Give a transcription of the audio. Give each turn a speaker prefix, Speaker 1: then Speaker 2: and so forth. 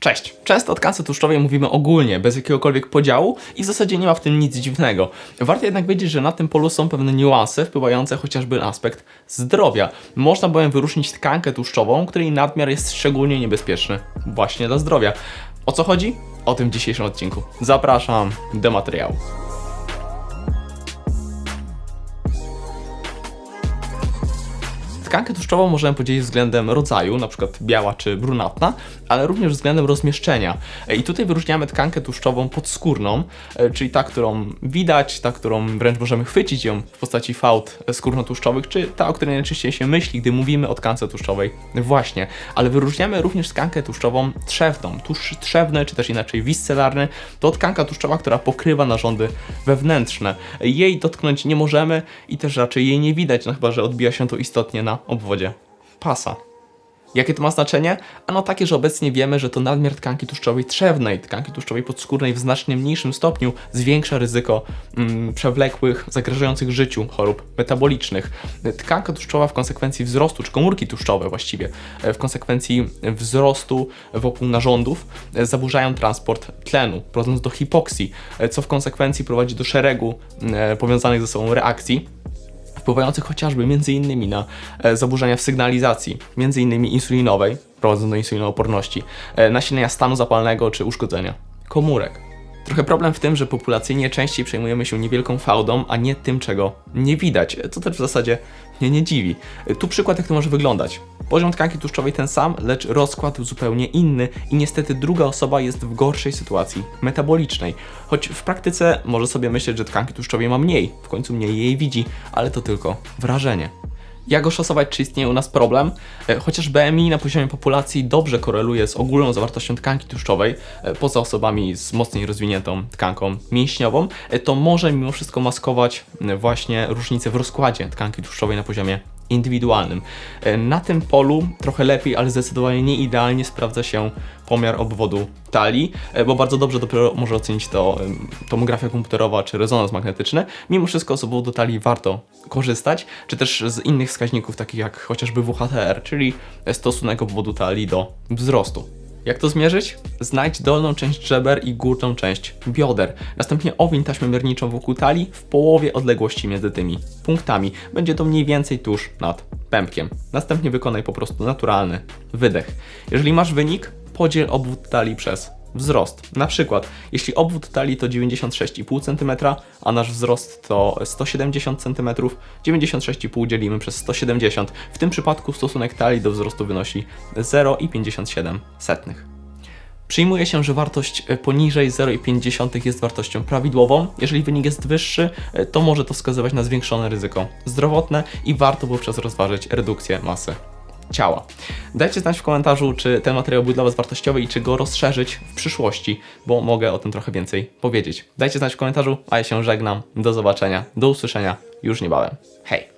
Speaker 1: Cześć! Często o tkance tłuszczowej mówimy ogólnie, bez jakiegokolwiek podziału i w zasadzie nie ma w tym nic dziwnego. Warto jednak wiedzieć, że na tym polu są pewne niuanse wpływające chociażby na aspekt zdrowia. Można bowiem wyróżnić tkankę tłuszczową, której nadmiar jest szczególnie niebezpieczny właśnie dla zdrowia. O co chodzi? O tym w dzisiejszym odcinku. Zapraszam do materiału. Tkankę tłuszczową możemy podzielić względem rodzaju, np. biała czy brunatna, ale również względem rozmieszczenia. I tutaj wyróżniamy tkankę tłuszczową podskórną, e, czyli ta, którą widać, ta, którą wręcz możemy chwycić ją w postaci fałd skórnotłuszczowych, czy ta, o której najczęściej się myśli, gdy mówimy o tkance tłuszczowej. Właśnie, ale wyróżniamy również tkankę tłuszczową trzewną. Tłuszcz trzewny, czy też inaczej wiscelarny, to tkanka tłuszczowa, która pokrywa narządy wewnętrzne. Jej dotknąć nie możemy i też raczej jej nie widać, no chyba, że odbija się to istotnie na obwodzie pasa. Jakie to ma znaczenie? Ano takie, że obecnie wiemy, że to nadmiar tkanki tłuszczowej trzewnej, tkanki tłuszczowej podskórnej w znacznie mniejszym stopniu zwiększa ryzyko mm, przewlekłych, zagrażających życiu chorób metabolicznych. Tkanka tłuszczowa w konsekwencji wzrostu, czy komórki tłuszczowe właściwie, e, w konsekwencji wzrostu wokół narządów e, zaburzają transport tlenu, prowadząc do hipoksji, e, co w konsekwencji prowadzi do szeregu e, powiązanych ze sobą reakcji, wpływających chociażby m.in. na e, zaburzenia w sygnalizacji, m.in. insulinowej, prowadząc do insulinooporności, e, nasilenia stanu zapalnego czy uszkodzenia komórek. Trochę problem w tym, że populacyjnie częściej przejmujemy się niewielką fałdą, a nie tym, czego nie widać, co też w zasadzie mnie nie dziwi. Tu przykład, jak to może wyglądać. Poziom tkanki tłuszczowej ten sam, lecz rozkład zupełnie inny i niestety druga osoba jest w gorszej sytuacji metabolicznej. Choć w praktyce może sobie myśleć, że tkanki tłuszczowej ma mniej, w końcu mniej jej widzi, ale to tylko wrażenie. Jak oszacować, czy istnieje u nas problem? E, Chociaż BMI na poziomie populacji dobrze koreluje z ogólną zawartością tkanki tłuszczowej, e, poza osobami z mocniej rozwiniętą tkanką mięśniową, e, to może mimo wszystko maskować właśnie różnice w rozkładzie tkanki tłuszczowej na poziomie indywidualnym. E, Na tym polu trochę lepiej, ale zdecydowanie nie idealnie sprawdza się pomiar obwodu talii, e, bo bardzo dobrze dopiero może ocenić to tomografia komputerowa czy rezonans magnetyczny. Mimo wszystko z obwodu talii warto korzystać, czy też z innych wskaźników takich jak chociażby WHTR, czyli stosunek obwodu talii do wzrostu. Jak to zmierzyć? Znajdź dolną część żeber i górną część bioder. Następnie owiń taśmę mierniczą wokół talii w połowie odległości między tymi punktami. Będzie to mniej więcej tuż nad pępkiem. Następnie wykonaj po prostu naturalny wydech. Jeżeli masz wynik, podziel obwód talii przez wzrost. Na przykład, jeśli obwód talii to 96,5 cm, a nasz wzrost to 170 cm, 96,5 dzielimy przez 170. W tym przypadku stosunek talii do wzrostu wynosi 0,57. Przyjmuje się, że wartość e, poniżej 0,5 jest wartością prawidłową. Jeżeli wynik jest wyższy, e, to może to wskazywać na zwiększone ryzyko zdrowotne i warto wówczas rozważyć redukcję masy ciała. Dajcie znać w komentarzu, czy ten materiał był dla Was wartościowy i czy go rozszerzyć w przyszłości, bo mogę o tym trochę więcej powiedzieć. Dajcie znać w komentarzu, a ja się żegnam. Do zobaczenia, do usłyszenia już niebawem. Hej!